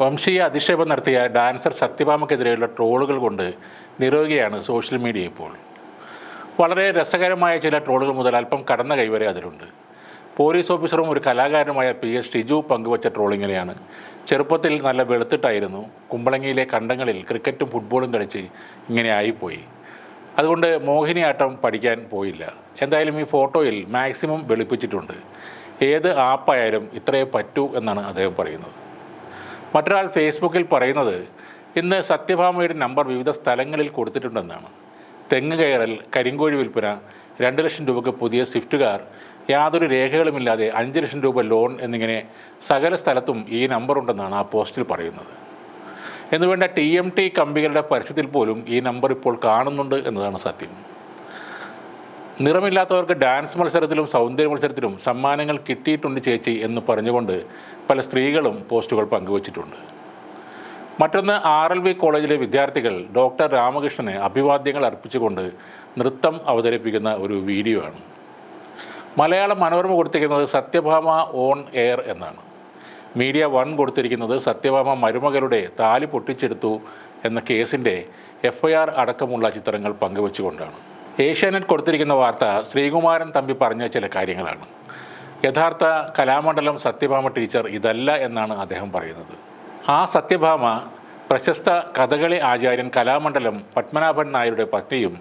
വംശീയ അധിക്ഷേപം നടത്തിയ ഡാൻസർ സത്യഭാമക്കെതിരെയുള്ള ട്രോളുകൾ കൊണ്ട് നിരോഗിയാണ് സോഷ്യൽ മീഡിയ ഇപ്പോൾ. വളരെ രസകരമായ ചില ട്രോളുകൾ മുതൽ അല്പം കടന്ന കൈവരെ അതിലുണ്ട്. പോലീസ് ഓഫീസറും ഒരു കലാകാരനുമായ പി. എസ്. ഷിജു പങ്കുവച്ച ട്രോളിങ്ങിനെയാണ് ചെറുപ്പത്തിൽ നല്ല വെളുത്തിട്ടായിരുന്നു കുമ്പളങ്ങിയിലെ കണ്ടങ്ങളിൽ ക്രിക്കറ്റും ഫുട്ബോളും കളിച്ച് ഇങ്ങനെ ആയിപ്പോയി. അതുകൊണ്ട് മോഹിനിയാട്ടം പഠിക്കാൻ പോയില്ല. എന്തായാലും ഈ ഫോട്ടോയിൽ മാക്സിമം വെളുപ്പിച്ചിട്ടുണ്ട്. ഏത് ആപ്പായാലും ഇത്രയേ പറ്റൂ എന്നാണ് അദ്ദേഹം പറയുന്നത്. മറ്റൊരാൾ ഫേസ്ബുക്കിൽ പറയുന്നത് ഇന്ന് സത്യഭാമയുടെ നമ്പർ വിവിധ സ്ഥലങ്ങളിൽ കൊടുത്തിട്ടുണ്ടെന്നാണ്. തെങ്ങ് കയറൽ കരിങ്കോഴി വിൽപ്പന രണ്ട് ലക്ഷം രൂപയ്ക്ക് പുതിയ സ്വിഫ്റ്റ് കാർ യാതൊരു രേഖകളുമില്ലാതെ അഞ്ച് ലക്ഷം രൂപ ലോൺ എന്നിങ്ങനെ സകല സ്ഥലത്തും ഈ നമ്പർ ഉണ്ടെന്നാണ് ആ പോസ്റ്റിൽ പറയുന്നത്. എന്നുവേണ്ട ടി എം ടി കമ്പികളുടെ പരസ്യത്തിൽ പോലും ഈ നമ്പർ ഇപ്പോൾ കാണുന്നുണ്ട് എന്നതാണ് സത്യം. നിറമില്ലാത്തവർക്ക് ഡാൻസ് മത്സരത്തിലും സൗന്ദര്യ മത്സരത്തിലും സമ്മാനങ്ങൾ കിട്ടിയിട്ടുണ്ട് ചേച്ചി എന്ന് പറഞ്ഞുകൊണ്ട് പല സ്ത്രീകളും പോസ്റ്റുകൾ പങ്കുവച്ചിട്ടുണ്ട്. മറ്റൊന്ന് ആർ എൽ വി കോളേജിലെ വിദ്യാർത്ഥികൾ ഡോക്ടർ രാമകൃഷ്ണന് അഭിവാദ്യങ്ങൾ അർപ്പിച്ചുകൊണ്ട് നൃത്തം അവതരിപ്പിക്കുന്ന ഒരു വീഡിയോ ആണ് മലയാള മനോരമ കൊടുത്തിരിക്കുന്നത് സത്യഭാമ ഓൺ എയർ എന്നാണ്. മീഡിയ വൺ കൊടുത്തിരിക്കുന്നത് സത്യഭാമ മരുമകളുടെ താലി പൊട്ടിച്ചെടുത്തു എന്ന കേസിന്റെ എഫ് അടക്കമുള്ള ചിത്രങ്ങൾ പങ്കുവച്ചുകൊണ്ടാണ്. ഏഷ്യാനെറ്റ് കൊടുത്തിരിക്കുന്ന വാർത്ത ശ്രീകുമാരൻ തമ്പി പറഞ്ഞ ചില കാര്യങ്ങളാണ്. യഥാർത്ഥ കലാമണ്ഡലം സത്യഭാമ ടീച്ചർ ഇതല്ല എന്നാണ് അദ്ദേഹം പറയുന്നത്. ആ സത്യഭാമ പ്രശസ്ത കഥകളി ആചാര്യൻ കലാമണ്ഡലം പത്മനാഭൻ നായരുടെ പത്നിയും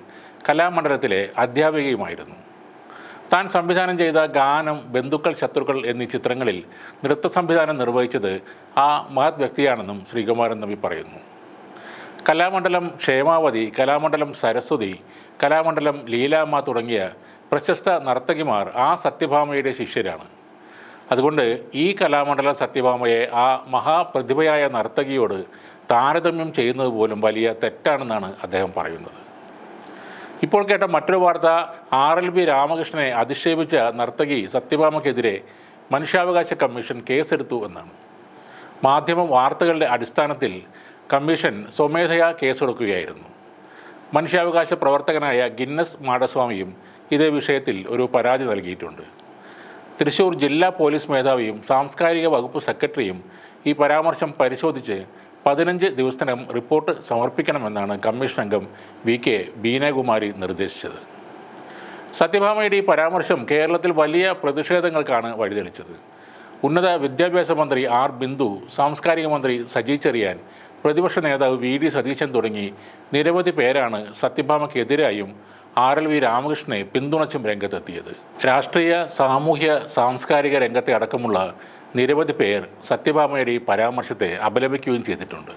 കലാമണ്ഡലത്തിലെ അധ്യാപികയുമായിരുന്നു. താൻ സംവിധാനം ചെയ്ത ഗാനം ബന്ധുക്കൾ ശത്രുക്കൾ എന്നീ ചിത്രങ്ങളിൽ നൃത്ത സംവിധാനം നിർവഹിച്ചത് ആ മഹത് വ്യക്തിയാണെന്നും ശ്രീകുമാരൻ തമ്പി പറയുന്നു. കലാമണ്ഡലം ക്ഷേമാവതി കലാമണ്ഡലം സരസ്വതി കലാമണ്ഡലം ലീലാമ്മ തുടങ്ങിയ പ്രശസ്ത നർത്തകിമാർ ആ സത്യഭാമയുടെ ശിഷ്യരാണ്. അതുകൊണ്ട് ഈ കലാമണ്ഡലം സത്യഭാമയെ ആ മഹാപ്രതിഭയായ നർത്തകിയോട് താരതമ്യം ചെയ്യുന്നത് പോലും വലിയ തെറ്റാണെന്നാണ് അദ്ദേഹം പറയുന്നത്. ഇപ്പോൾ കേട്ട മറ്റൊരു വാർത്ത ആർ എൽ ബി രാമകൃഷ്ണനെ അധിക്ഷേപിച്ച നർത്തകി സത്യഭാമയ്ക്കെതിരെ മനുഷ്യാവകാശ കമ്മീഷൻ കേസെടുത്തു എന്നാണ്. മാധ്യമ വാർത്തകളുടെ അടിസ്ഥാനത്തിൽ കമ്മീഷൻ സ്വമേധയാ കേസെടുക്കുകയായിരുന്നു. മനുഷ്യാവകാശ പ്രവർത്തകനായ ഗിന്നസ് മാടസ്വാമിയും ഇതേ വിഷയത്തിൽ ഒരു പരാതി നൽകിയിട്ടുണ്ട്. തൃശൂർ ജില്ലാ പോലീസ് മേധാവിയും സാംസ്കാരിക വകുപ്പ് സെക്രട്ടറിയും ഈ പരാമർശം പരിശോധിച്ച് പതിനഞ്ച് ദിവസത്തിനകം റിപ്പോർട്ട് സമർപ്പിക്കണമെന്നാണ് കമ്മീഷൻ അംഗം വി കെ ബീനകുമാരി നിർദ്ദേശിച്ചത്. സത്യഭാമയുടെ ഈ പരാമർശം കേരളത്തിൽ വലിയ പ്രതിഷേധങ്ങൾക്കാണ് വഴിതെളിച്ചത്. ഉന്നത വിദ്യാഭ്യാസ മന്ത്രി ആർ ബിന്ദു സാംസ്കാരിക മന്ത്രി സജി ചെറിയാൻ പ്രതിപക്ഷ നേതാവ് വി ഡി സതീശൻ തുടങ്ങി നിരവധി പേരാണ് സത്യഭാമയ്ക്കെതിരായും ആർ എൽ വി രാമകൃഷ്ണനെ പിന്തുണച്ചും രംഗത്തെത്തിയത്. രാഷ്ട്രീയ സാമൂഹ്യ സാംസ്കാരിക രംഗത്തെ അടക്കമുള്ള നിരവധി പേർ സത്യഭാമയുടെ ഈ പരാമർശത്തെ അപലപിക്കുകയും ചെയ്തിട്ടുണ്ട്.